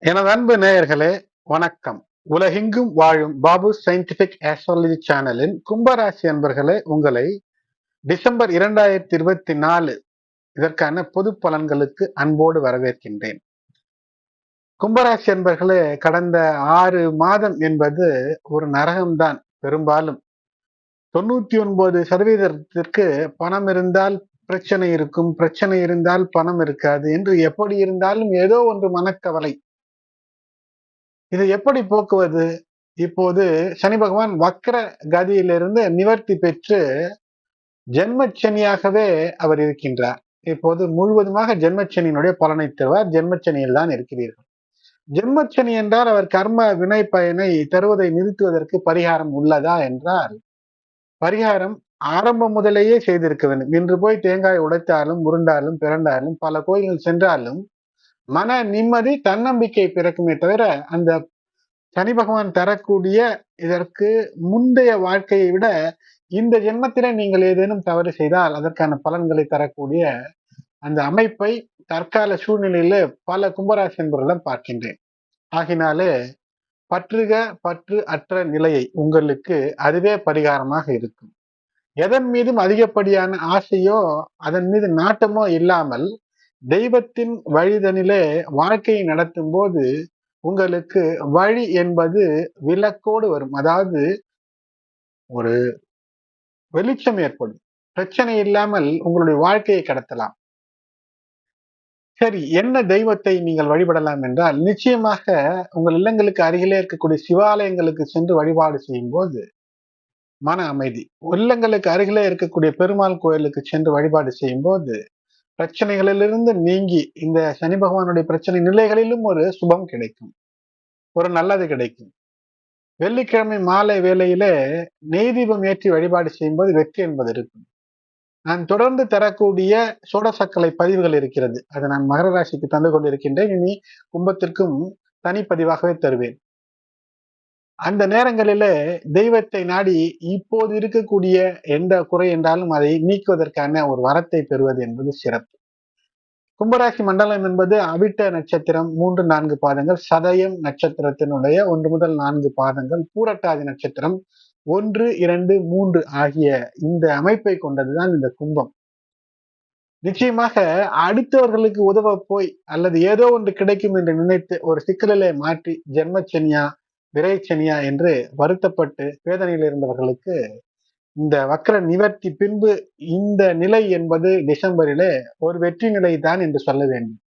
எனது அன்பு நேயர்களே வணக்கம். உலகெங்கும் வாழும் பாபு சயின்டிபிக் ஆஸ்ட்ராலஜி சேனலின் கும்பராசி அன்பர்களே உங்களை டிசம்பர் இரண்டாயிரத்தி இருபத்தி நாலு இதற்கான பொது பலன்களுக்கு அன்போடு வரவேற்கின்றேன். கும்பராசி அன்பர்களே கடந்த ஆறு மாதம் என்பது ஒரு நரகம்தான். பெரும்பாலும் தொண்ணூத்தி ஒன்பது சதவீதத்திற்கு பணம் இருந்தால் பிரச்சனை இருக்கும் பிரச்சனை இருந்தால் பணம் இருக்காது. என்று எப்படி இருந்தாலும் ஏதோ ஒன்று மனக்கவலை. இதை எப்படி போக்குவது? இப்போது சனி பகவான் வக்கர கதியிலிருந்து நிவர்த்தி பெற்று ஜென்மச்சனியாகவே அவர் இருக்கின்றார். இப்போது முழுவதுமாக ஜென்மச்சனியினுடைய பலனை தருவார். ஜென்மச்சனியில் தான் இருக்கிறீர்கள். ஜென்மச்சனி என்றால் அவர் கர்ம வினை பயனை தருவதை நிறுத்துவதற்கு பரிகாரம் உள்ளதா என்றால் பரிகாரம் ஆரம்பம் முதலேயே செய்திருக்க வேண்டும். இன்று போய் தேங்காய் உடைத்தாலும் உருண்டாலும் பிறண்டாலும் பல கோயில்கள் சென்றாலும் மன நிம்மதி தன்னம்பிக்கை பிறக்குமே தவிர அந்த சனி பகவான் தரக்கூடிய இதற்கு முந்தைய வாழ்க்கையை விட இந்த ஜென்மத்தில நீங்கள் ஏதேனும் தவறு செய்தால் அதற்கான பலன்களை தரக்கூடிய அந்த அமைப்பை தற்கால சூழ்நிலையில பல கும்பராசி என்பவர்களிடம் பார்க்கின்றேன். ஆகினாலே பற்றுக பற்று அற்ற நிலையை உங்களுக்கு அதுவே பரிகாரமாக இருக்கும். எதன் மீதும் அதிகப்படியான ஆசையோ அதன் மீது நாட்டமோ இல்லாமல் தெய்வத்தின் வழிதனிலே வாழ்க்கையை நடத்தும் போது உங்களுக்கு வழி என்பது விளக்கோடு வரும். அதாவது ஒரு வெளிச்சம் ஏற்படும். பிரச்சனை இல்லாமல் உங்களுடைய வாழ்க்கையை கடத்தலாம். சரி என்ன தெய்வத்தை நீங்கள் வழிபடலாம் என்றால் நிச்சயமாக உங்கள் இல்லங்களுக்கு அருகிலே இருக்கக்கூடிய சிவாலயங்களுக்கு சென்று வழிபாடு செய்யும் போது மன அமைதி. இல்லங்களுக்கு அருகிலே இருக்கக்கூடிய பெருமாள் கோயிலுக்கு சென்று வழிபாடு செய்யும் போது பிரச்சனைகளிலிருந்து நீங்கி இந்த சனி பகவானுடைய பிரச்சனை நிலைகளிலும் ஒரு சுபம் கிடைக்கும். ஒரு நல்லது கிடைக்கும். வெள்ளிக்கிழமை மாலை வேளையில நெய்தீபம் ஏற்றி வழிபாடு செய்யும்போது வெற்றி என்பது இருக்கும். நான் தொடர்ந்து தரக்கூடிய சோடசக்கலை பதிவுகள் இருக்கிறது. அதை நான் மகர ராசிக்கு தந்து கொண்டிருக்கின்றேன். இனி கும்பத்திற்கும் தனிப்பதிவாகவே தருவேன். அந்த நேரங்களில தெய்வத்தை நாடி இப்போது இருக்கக்கூடிய எந்த குறை என்றாலும் அதை நீக்குவதற்கான ஒரு வரத்தை பெறுவது என்பது சிறப்பு. கும்பராசி மண்டலம் என்பது அவிட்ட நட்சத்திரம் மூன்று நான்கு பாதங்கள் சதயம் நட்சத்திரத்தினுடைய ஒன்று முதல் நான்கு பாதங்கள் பூரட்டாதி நட்சத்திரம் ஒன்று இரண்டு மூன்று ஆகிய இந்த அமைப்பை கொண்டதுதான் இந்த கும்பம். நிச்சயமாக அடுத்தவர்களுக்கு உதவ போய் அல்லது ஏதோ ஒன்று கிடைக்கும் என்று நினைத்து ஒரு சிக்கலிலே மாற்றி ஜென்மச்சனியா விரைச்சனியா என்று வருத்தப்பட்டு வேதனையில் இருந்தவர்களுக்கு இந்த வக்கர நிவர்த்தி பின்பு இந்த நிலை என்பது டிசம்பரிலே ஒரு வெற்றி நிலை தான் என்று சொல்ல வேண்டும்.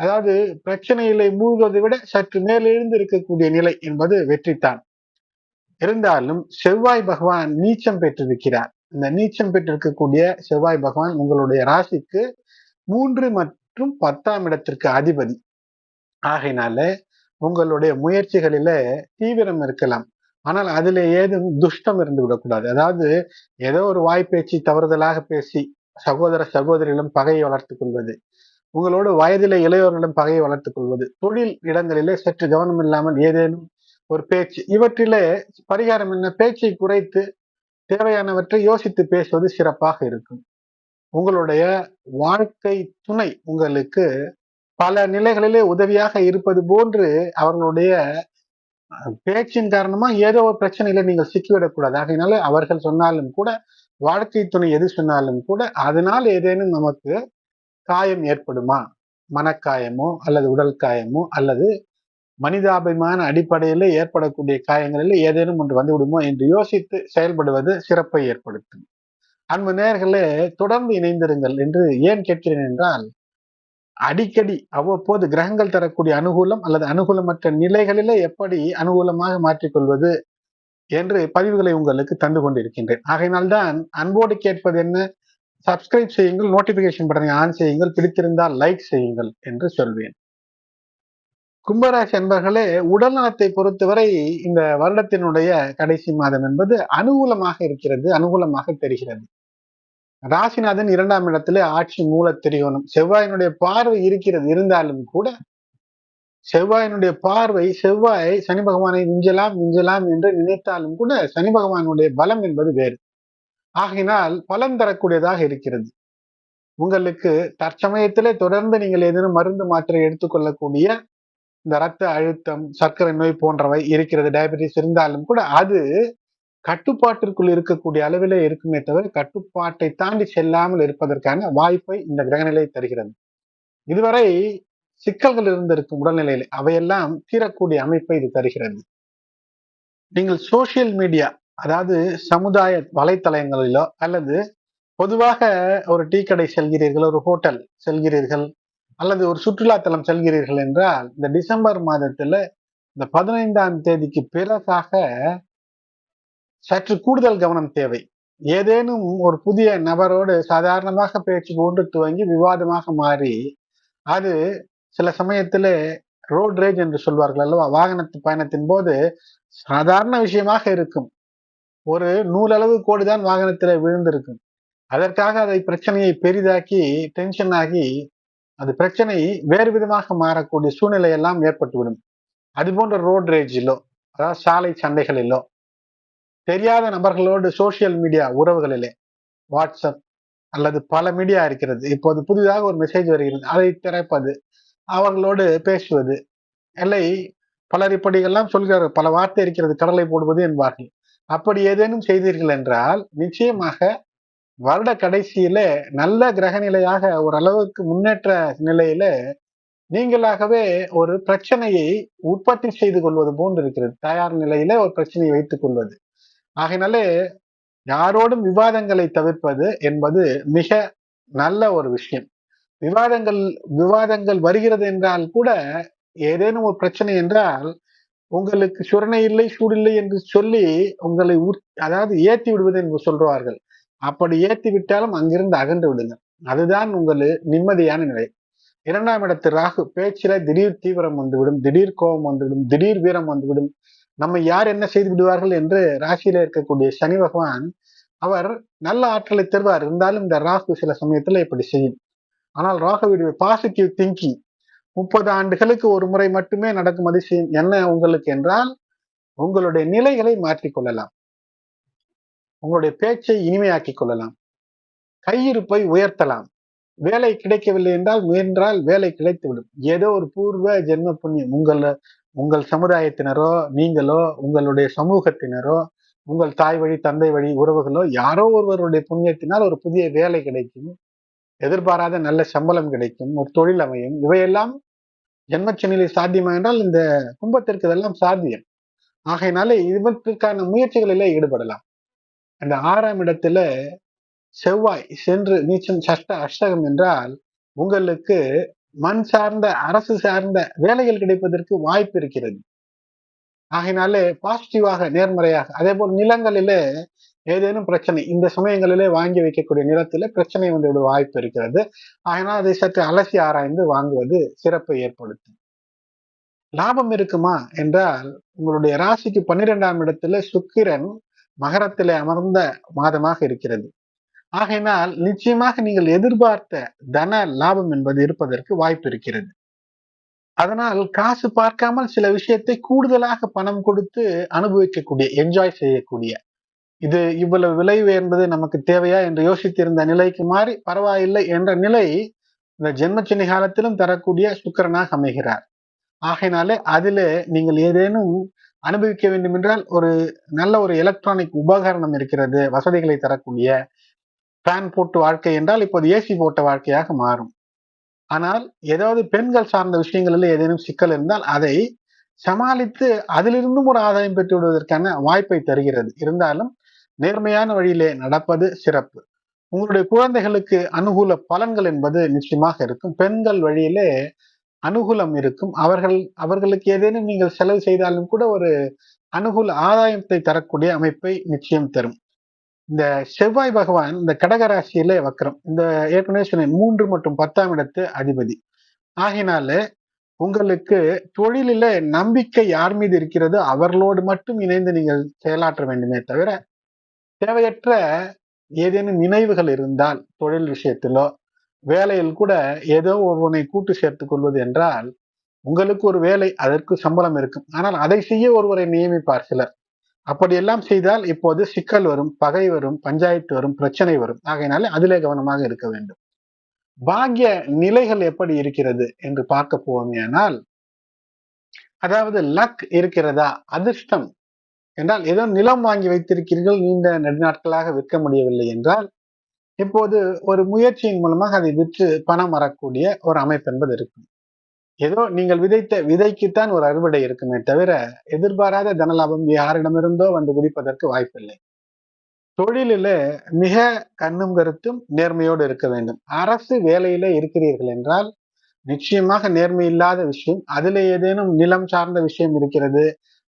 அதாவது பிரச்சனைகளை மூழ்குவதை விட சற்று மேலிருந்து இருக்கக்கூடிய நிலை என்பது வெற்றித்தான். இருந்தாலும் செவ்வாய் பகவான் நீச்சம் பெற்றிருக்கிறார். இந்த நீச்சம் பெற்றிருக்கக்கூடிய செவ்வாய் பகவான் உங்களுடைய ராசிக்கு மூன்று மற்றும் பத்தாம் இடத்திற்கு அதிபதி. ஆகையினால உங்களுடைய முயற்சிகளில தீவிரம் இருக்கலாம். ஆனால் அதுல ஏதும் துஷ்டம் இருந்து விடக்கூடாது. அதாவது ஏதோ ஒரு வாய்ப்பேச்சு தவறுதலாக பேசி சகோதர சகோதரிகளும் பகையை வளர்த்து கொள்வது உங்களோட வயதில இளையோர்களும் பகையை வளர்த்துக் கொள்வது தொழில் இடங்களிலே சற்று கவனம் இல்லாமல் ஏதேனும் ஒரு பேச்சு இவற்றிலே பரிகாரம் என்ன? பேச்சை குறைத்து தேவையானவற்றை யோசித்து பேசுவது சிறப்பாக இருக்கும். உங்களுடைய வாழ்க்கை துணை உங்களுக்கு பல நிலைகளிலே உதவியாக இருப்பது போன்று அவர்களுடைய பேச்சின் காரணமா ஏதோ ஒரு பிரச்சனையில நீங்கள் சிக்கிவிடக்கூடாது. ஆகையினால அவர்கள் சொன்னாலும் கூட வாழ்க்கை துணை எது சொன்னாலும் கூட அதனால் ஏதேனும் நமக்கு காயம் ஏற்படுமா? மனக்காயமோ அல்லது உடல் காயமோ அல்லது மனிதாபிமான அடிப்படையில் ஏற்படக்கூடிய காயங்களில் ஏதேனும் ஒன்று வந்துவிடுமோ என்று யோசித்து செயல்படுவது சிறப்பை ஏற்படுத்தும். அன்பு நேர்களே தொடர்ந்து இணைந்திருங்கள் என்று ஏன் கேட்கிறேன் என்றால் அடிக்கடி அவ்வப்போது கிரகங்கள் தரக்கூடிய அனுகூலம் அல்லது அனுகூலமற்ற நிலைகளிலே எப்படி அனுகூலமாக மாற்றிக்கொள்வது என்று பதிவுகளை உங்களுக்கு தந்து கொண்டிருக்கின்றேன். ஆகையினால்தான் அன்போடு கேட்பது என்ன? சப்ஸ்கிரைப் செய்யுங்கள் நோட்டிபிகேஷன் பட்டனை ஆன் செய்யுங்கள் பிடித்திருந்தால் லைக் செய்யுங்கள் என்று சொல்வேன். கும்பராசி அன்பர்களே உடல் நலத்தை பொறுத்தவரை இந்த வருடத்தினுடைய கடைசி மாதம் என்பது அனுகூலமாக இருக்கிறது அனுகூலமாக தெரிகிறது. ராசிநாதன் இரண்டாம் இடத்துல ஆட்சி மூல திரிகோணம். செவ்வாயினுடைய பார்வை இருக்கிறது இருந்தாலும் கூட செவ்வாயினுடைய பார்வை செவ்வாய் சனி பகவானை மிஞ்சலாம் மிஞ்சலாம் என்று நினைத்தாலும் கூட சனி பகவானுடைய பலம் என்பது வேறு. ஆகினால் பலன் தரக்கூடியதாக இருக்கிறது. உங்களுக்கு தற்சமயத்திலே தொடர்ந்து நீங்கள் ஏதேனும் மருந்து மாத்திரை எடுத்துக்கொள்ளக்கூடிய இந்த ரத்த அழுத்தம் சர்க்கரை நோய் போன்றவை இருக்கிறது டயபெட்டிஸ் இருந்தாலும் கூட அது கட்டுப்பாட்டிற்குள் இருக்கக்கூடிய அளவிலே இருக்குமே தவிர கட்டுப்பாட்டை தாண்டி செல்லாமல் இருப்பதற்கான வாய்ப்பை இந்த கிரகநிலை தருகிறது. இதுவரை சிக்கல்கள் இருந்திருக்கும் உடல்நிலையில் அவையெல்லாம் தீரக்கூடிய அமைப்பை இது தருகிறது. நீங்கள் சோசியல் மீடியா அதாவது சமுதாய வலைத்தளங்களிலோ அல்லது பொதுவாக ஒரு டீ கடை செல்கிறீர்கள் ஒரு ஹோட்டல் செல்கிறீர்கள் அல்லது ஒரு சுற்றுலாத்தலம் செல்கிறீர்கள் என்றால் இந்த டிசம்பர் மாதத்துல இந்த பதினைந்தாம் தேதிக்கு பிறகாக சற்று கூடுதல் கவனம் தேவை. ஏதேனும் ஒரு புதிய நபரோடு சாதாரணமாக பேச்சு போன்று துவங்கி விவாதமாக மாறி அது சில சமயத்தில் ரோட் ரேஜ் என்று சொல்வார்கள் அல்லவா? வாகனத்து பயணத்தின் போது சாதாரண விஷயமாக இருக்கும். ஒரு நூலளவு கோடிதான் வாகனத்தில் விழுந்திருக்கும். அதற்காக அதை பிரச்சனையை பெரிதாக்கி டென்ஷன் ஆகி அது பிரச்சனை வேறு விதமாக மாறக்கூடிய சூழ்நிலை எல்லாம் ஏற்பட்டுவிடும். அது போன்ற ரோட் ரேஜிலோ அதாவது சாலை சண்டைகளிலோ தெரியாத நபர்களோடு சோசியல் மீடியா உறவுகளிலே வாட்ஸ்அப் அல்லது பல மீடியா இருக்கிறது. இப்போது புதிதாக ஒரு மெசேஜ் வருகிறது. அதை திறப்பது அவர்களோடு பேசுவது. இல்லை பலர் இப்படியெல்லாம் சொல்கிறார்கள். பல வார்த்தை இருக்கிறது கடலை போடுவது என்பார்கள். அப்படி ஏதேனும் செய்தீர்கள் என்றால் நிச்சயமாக வருட கடைசியில நல்ல கிரக நிலையாக ஓரளவுக்கு முன்னேற்ற நிலையில நீங்களாகவே ஒரு பிரச்சனையை உற்பத்தி செய்து கொள்வது போன்று இருக்கிறது. தயார் நிலையில ஒரு பிரச்சனையை வைத்துக் கொள்வது. ஆகையினாலே யாரோடும் விவாதங்களை தவிர்ப்பது என்பது மிக நல்ல ஒரு விஷயம். விவாதங்கள் விவாதங்கள் வருகிறது என்றால் கூட ஏதேனும் ஒரு பிரச்சனை என்றால் உங்களுக்கு சுரணை இல்லை சூடில்லை என்று சொல்லி உங்களை அதாவது ஏற்றி விடுவது என்று சொல்றார்கள் அப்படி ஏற்றி விட்டாலும் அங்கிருந்து அகன்று விடுங்கள். அதுதான் உங்கள் நிம்மதியான நிலை. இரண்டாம் இடத்து ராகு பேச்சில திடீர் தீவிரம் வந்துவிடும் திடீர் கோபம் வந்துவிடும் திடீர் வீரம் வந்துவிடும். நம்ம யார் என்ன செய்து விடுவார்கள் என்று ராசியில இருக்கக்கூடிய சனி பகவான் அவர் நல்ல ஆற்றலை தருவார். இருந்தாலும் இந்த ராகு சில சமயத்துல இப்படி செய்யும். ஆனால் ராகுவிடைய பாசிட்டிவ் திங்கிங் முப்பது ஆண்டுகளுக்கு ஒரு முறை மட்டுமே நடக்கும் அதிசயம் என்ன உங்களுக்கு என்றால் உங்களுடைய நிலைகளை மாற்றிக்கொள்ளலாம் உங்களுடைய பேச்சை இனிமையாக்கிக் கொள்ளலாம். கையிருப்பை உயர்த்தலாம். வேலை கிடைக்கவில்லை என்றால் முயன்றால் வேலை கிடைத்துவிடும். ஏதோ ஒரு பூர்வ ஜென்ம புண்ணியம் உங்கள் உங்கள் சமுதாயத்தினரோ நீங்களோ உங்களுடைய சமூகத்தினரோ உங்கள் தாய் வழி தந்தை வழி உறவுகளோ யாரோ ஒருவருடைய புண்ணியத்தினால் ஒரு புதிய வேலை கிடைக்கும். எதிர்பாராத நல்ல சம்பளம் கிடைக்கும். ஒரு தொழில் அமையும். இவையெல்லாம் ஜென்மச்சனிலை சாத்தியமா என்றால் இந்த கும்பத்திற்கு இதெல்லாம் சாத்தியம். ஆகையினாலே இவற்றுக்கான முயற்சிகளிலே ஈடுபடலாம். அந்த ஆறாம் இடத்துல செவ்வாய் சென்று நீச்சம் சஷ்ட அஷ்டகம் என்றால் உங்களுக்கு மண் சார்ந்த அரசு சார்ந்த வேலைகள் கிடைப்பதற்கு வாய்ப்பு இருக்கிறது. ஆகினாலே பாசிட்டிவாக நேர்மறையாக அதே போல் நிலங்களிலே ஏதேனும் பிரச்சனை இந்த சமயங்களிலே வாங்கி வைக்கக்கூடிய நிலத்தில பிரச்சனை வந்து வாய்ப்பு இருக்கிறது. ஆகினால் அதை சற்று அலசி ஆராய்ந்து வாங்குவது சிறப்பை ஏற்படுத்தும். லாபம் இருக்குமா என்றால் உங்களுடைய ராசிக்கு பன்னிரெண்டாம் இடத்துல சுக்கிரன் மகரத்திலே அமர்ந்த மாதமாக இருக்கிறது. ஆகையினால் நிச்சயமாக நீங்கள் எதிர்பார்த்த தன லாபம் என்பது இருப்பதற்கு வாய்ப்பு இருக்கிறது. அதனால் காசு பார்க்காமல் சில விஷயத்தை கூடுதலாக பணம் கொடுத்து அனுபவிக்கக்கூடிய என்ஜாய் செய்யக்கூடிய இது இவ்வளவு விளைவு என்பது நமக்கு தேவையா என்று யோசித்திருந்த நிலைக்கு மாறி பரவாயில்லை என்ற நிலை இந்த ஜென்மச்சினி காலத்திலும் தரக்கூடிய சுக்கரனாக அமைகிறார். ஆகையினாலே அதிலே நீங்கள் ஏதேனும் அனுபவிக்க வேண்டும் என்றால் ஒரு நல்ல ஒரு எலக்ட்ரானிக் உபகரணம் இருக்கிறது வசதிகளை தரக்கூடிய ஃபேன் போட்டு வாழ்க்கை என்றால் இப்போது ஏசி போட்ட வாழ்க்கையாக மாறும். ஆனால் ஏதாவது பெண்கள் சார்ந்த விஷயங்களில் ஏதேனும் சிக்கல் இருந்தால் அதை சமாளித்து அதிலிருந்தும் ஒரு ஆதாயம் பெற்று விடுவதற்கான வாய்ப்பை தருகிறது. இருந்தாலும் நேர்மையான வழியிலே நடப்பது சிறப்பு. உங்களுடைய குழந்தைகளுக்கு அனுகூல பலன்கள் என்பது நிச்சயமாக இருக்கும். பெண்கள் வழியிலே அனுகூலம் இருக்கும். அவர்கள் அவர்களுக்கு ஏதேனும் நீங்கள் செலவு செய்தாலும் கூட ஒரு அனுகூல ஆதாயத்தை தரக்கூடிய அமைப்பை நிச்சயம் தரும். இந்த செவ்வாய் பகவான் இந்த கடகராசியில வக்கரம். இந்த ஏற்கனவே சொன்னேன் மூன்று மற்றும் பத்தாம் இடத்து அதிபதி. ஆகினால உங்களுக்கு தொழிலில நம்பிக்கை யார் மீது இருக்கிறது? அவர்களோடு மட்டும் இணைந்து நீங்கள் செயலாற்ற வேண்டுமே தவிர தேவையற்ற ஏதேனும் நினைவுகள் இருந்தால் தொழில் விஷயத்திலோ வேலையில் கூட ஏதோ ஒருவனை கூட்டு சேர்த்து கொள்வது என்றால் உங்களுக்கு ஒரு வேலை அதற்கு சம்பளம் இருக்கும். ஆனால் அதை செய்ய ஒருவரை நியமிப்பார் சிலர். அப்படியெல்லாம் செய்தால் இப்போது சிக்கல் வரும் பகை வரும் பஞ்சாயத்து வரும் பிரச்சனை வரும். ஆகையினால அதிலே கவனமாக இருக்க வேண்டும். பாக்ய நிலைகள் எப்படி இருக்கிறது என்று பார்க்க போவோமேனால் அதாவது லக் இருக்கிறதா அதிர்ஷ்டம் என்றால் ஏதோ நிலம் வாங்கி வைத்திருக்கிறீர்கள் நீண்ட நெடுநாட்களாக விற்க முடியவில்லை என்றால் இப்போது ஒரு முயற்சியின் மூலமாக அதை விற்று பணம் வரக்கூடிய ஒரு அமைப்பு என்பது இருக்கும். ஏதோ நீங்கள் விதைத்த விதைக்குத்தான் ஒரு அறுவடை இருக்குமே தவிர எதிர்பாராத தனலாபம் யாரிடமிருந்தோ வந்து குதிப்பதற்கு வாய்ப்பில்லை. தொழிலில மிக கண்ணும் கருத்தும் நேர்மையோடு இருக்க வேண்டும். அரசு வேலையில இருக்கிறீர்கள் என்றால் நிச்சயமாக நேர்மை இல்லாத விஷயம் அதுல ஏதேனும் நிலம் சார்ந்த விஷயம் இருக்கிறது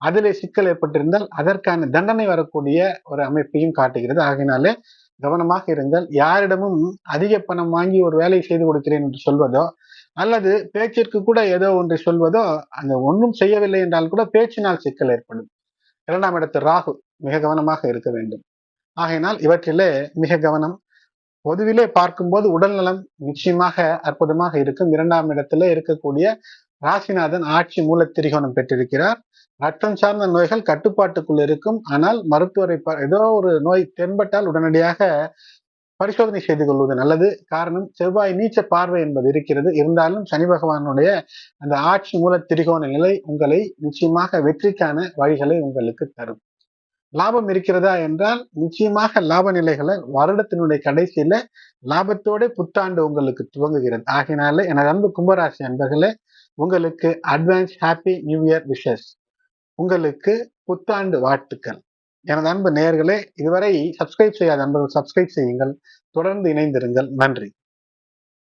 அதிலே சிக்கல் ஏற்பட்டிருந்தால் அதற்கான தண்டனை வரக்கூடிய ஒரு அமைப்பையும் காட்டுகிறது. ஆகினாலே கவனமாக இருங்கள். யாரிடமும் அதிக பணம் வாங்கி ஒரு வேலை செய்து கொடுக்கிறேன் என்று சொல்வதோ அல்லது பேச்சிற்கு கூட ஏதோ ஒன்றை சொல்வதோ அந்த ஒன்றும் செய்யவில்லை என்றால் கூட பேச்சினால் சிக்கல் ஏற்படும். இரண்டாம் இடத்து ராகு மிக கவனமாக இருக்க வேண்டும். ஆகையினால் இவற்றிலே மிக கவனம் பொதுவிலே பார்க்கும்போது உடல் நலம் நிச்சயமாக அற்புதமாக இருக்கும். இரண்டாம் இடத்துல இருக்கக்கூடிய ராசிநாதன் ஆட்சி மூலத்திரிகோணம் பெற்றிருக்கிறார். ரத்தம் சார்ந்த நோய்கள் கட்டுப்பாட்டுக்குள் இருக்கும். ஆனால் மருத்துவரை ஏதோ ஒரு நோய் தென்பட்டால் உடனடியாக பரிசோதனை செய்து கொள்வது நல்லது. காரணம் செவ்வாய் நீச்ச பார்வை என்பது இருக்கிறது. இருந்தாலும் சனி பகவானுடைய அந்த ஆட்சி மூல திரிகோண நிலை உங்களை நிச்சயமாக வெற்றிக்கான வழிகளை உங்களுக்கு தரும். லாபம் இருக்கிறதா என்றால் நிச்சயமாக லாப நிலைகளை வருடத்தினுடைய கடைசியில லாபத்தோட புத்தாண்டு உங்களுக்கு துவங்குகிறது. ஆகினால எனது அன்பு கும்பராசி அன்பர்களே உங்களுக்கு advance happy new year wishes உங்களுக்கு புத்தாண்டு வாழ்த்துக்கள். எனது அன்பு நேயர்களே இதுவரை சப்ஸ்கிரைப் செய்யாத நண்பர்கள் சப்ஸ்கிரைப் செய்யுங்கள். தொடர்ந்து இணைந்திருங்கள். நன்றி.